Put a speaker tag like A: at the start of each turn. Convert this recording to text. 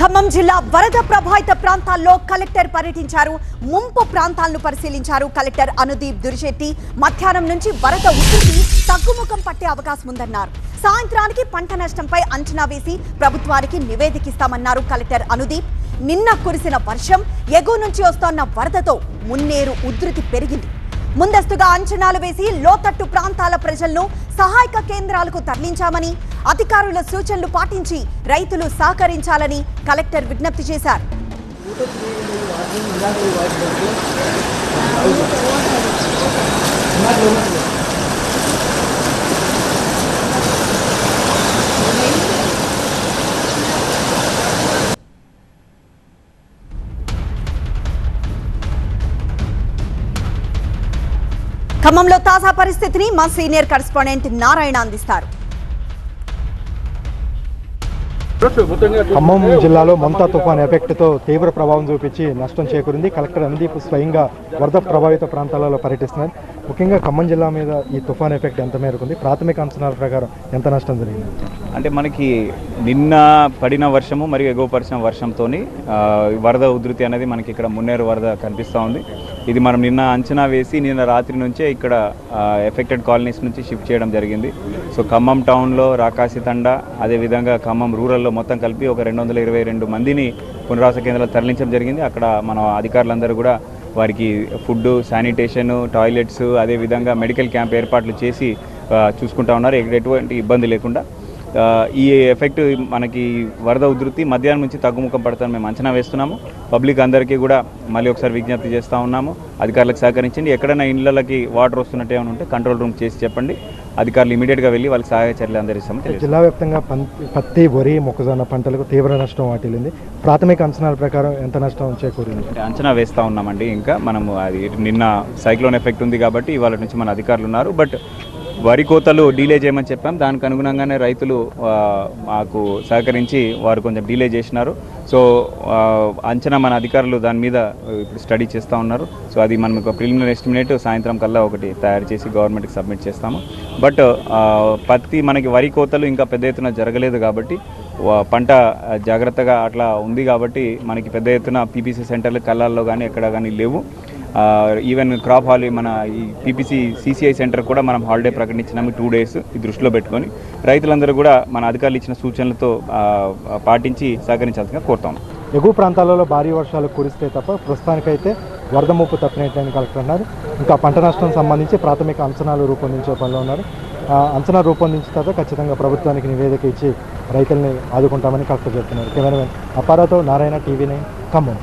A: ఖమ్మం జిల్లా వరద ప్రభావిత ప్రాంతాల్లో కలెక్టర్ పర్యటించారు. ముంపు ప్రాంతాలను పరిశీలించారు. కలెక్టర్ అనుదీప్ దురిశెట్టి మధ్యాహ్నం నుంచి వరద ఉధృతి తగ్గుముఖం పట్టే అవకాశం ఉందన్నారు. సాయంత్రానికి పంట నష్టంపై అంచనా వేసి ప్రభుత్వానికి నివేదికిస్తామన్నారు కలెక్టర్ అనుదీప్. నిన్న కురిసిన వర్షం ఎగువ నుంచి వస్తోన్న వరదతో మున్నేరు ఉధృతి పెరిగింది. ముందస్తుగా అంచనాలు వేసి లోతట్టు ప్రాంతాల ప్రజలను సహాయక కేంద్రాలకు తరలించామని అధికారుల సూచనలు పాటించి రైతులు సహకరించాలని కలెక్టర్ విజ్ఞప్తి చేశారు. ఖమ్మంలో తాజా పరిస్థితిని మా సీనియర్ కరెస్పాండెంట్ నారాయణ అందిస్తారు.
B: ఖమ్మం జిల్లాలో మమతా తుఫాన్ ఎఫెక్ట్తో తీవ్ర ప్రభావం చూపించి నష్టం చేకూరింది. కలెక్టర్ అనుదీప్ స్వయంగా వరద ప్రభావిత ప్రాంతాలలో పర్యటిస్తున్నారు. ముఖ్యంగా ఖమ్మం జిల్లా మీద ఈ తుఫాన్ ఎఫెక్ట్ ఎంత మేరకు ఉంది? ప్రాథమిక అంచనాల ప్రకారం ఎంత నష్టం జరిగింది?
C: అంటే మనకి నిన్న పడిన వర్షము మరియు ఎగువపరిచిన వర్షంతో వరద ఉధృతి అనేది మనకి ఇక్కడ మున్నేరు వరద కనిపిస్తూ ఉంది. ఇది మనం నిన్న అంచనా వేసి నిన్న రాత్రి నుంచే ఇక్కడ ఎఫెక్టెడ్ కాలనీస్ నుంచి షిఫ్ట్ చేయడం జరిగింది. సో ఖమ్మం టౌన్లో రాకాసి తండ అదేవిధంగా ఖమ్మం రూరల్లో మొత్తం కలిపి ఒక రెండు వందల ఇరవై రెండు మందిని పునరావాస కేంద్రాలు తరలించడం జరిగింది. అక్కడ మన అధికారులందరూ కూడా వారికి ఫుడ్ శానిటేషన్ టాయిలెట్స్ అదేవిధంగా మెడికల్ క్యాంప్ ఏర్పాట్లు చేసి చూసుకుంటా ఉన్నారు. ఎక్కడ ఎటువంటి ఇబ్బంది లేకుండా. ఈ ఎఫెక్ట్ మనకి వరద ఉధృతి మధ్యాహ్నం నుంచి తగ్గుముఖం పడతాను మేము అంచనా వేస్తున్నాము. పబ్లిక్ అందరికీ కూడా మళ్ళీ ఒకసారి విజ్ఞప్తి చేస్తూ ఉన్నాము. అధికారులకు సహకరించండి. ఎక్కడైనా ఇళ్ళకి వాటర్ వస్తున్నట్టు ఏమైనా ఉంటే కంట్రోల్ రూమ్ చేసి చెప్పండి. అధికారులు ఇమీడియట్గా వెళ్ళి వాళ్ళకి సహాయ చర్యలు అందరిస్తాము.
B: జిల్లా వ్యాప్తంగా పత్తి వరి మొక్కజొన్న పంటలకు తీవ్ర నష్టం వాటిల్లింది. ప్రాథమిక అంచనాల ప్రకారం ఎంత నష్టం చేకూరింది?
C: అంచనా వేస్తూ ఉన్నామండి ఇంకా. మనము అది నిన్న సైక్లోన్ ఎఫెక్ట్ ఉంది కాబట్టి ఇవాళ నుంచి మన అధికారులు ఉన్నారు. బట్ వరి కోతలు డీలే చేయమని చెప్పాం. దానికి అనుగుణంగానే రైతులు మాకు సహకరించి వారు కొంచెం డీలే చేసినారు. సో అంచనా మన అధికారులు దాని మీద ఇప్పుడు స్టడీ చేస్తూ ఉన్నారు. సో అది మనం ఒక ప్రిలిమినరీ ఎస్టిమేట్ సాయంత్రం కల్లా ఒకటి తయారు చేసి గవర్నమెంట్కి సబ్మిట్ చేస్తాము. బట్ పత్తి మనకి వరి కోతలు ఇంకా పెద్ద ఎత్తున జరగలేదు కాబట్టి పంట జాగ్రత్తగా అట్లా ఉంది కాబట్టి మనకి పెద్ద ఎత్తున పీపీసీ సెంటర్లు కళ్ళాల్లో కానీ ఎక్కడ కానీ లేవు. ఈవెన్ క్రాప్ హాలి మన ఈ పీపీసీ సీసీఐ సెంటర్ కూడా మనం హాలిడే ప్రకటించినాము టూ డేస్ ఈ దృష్టిలో పెట్టుకొని. రైతులందరూ కూడా మన అధికారులు ఇచ్చిన సూచనలతో పాటించి సహకరించాల్సిందిగా కోరుతాం
B: ఎగువ ప్రాంతాలలో భారీ వర్షాలు కురిస్తే తప్ప ప్రస్తుతానికైతే వరద ముప్పు తప్పినట్లని కలెక్టర్ అన్నారు. ఇంకా పంట నష్టం సంబంధించి ప్రాథమిక అంచనాలు రూపొందించే పనిలో ఉన్నారు. ఆ అంచనా రూపొందించిన తర్వాత ఖచ్చితంగా ప్రభుత్వానికి నివేదిక ఇచ్చి రైతుల్ని ఆదుకుంటామని కలెక్టర్ చెప్తున్నారు. కెమెరామెన్ అపారాతో నారాయణ టీవీ నైన్ ఖమ్మం.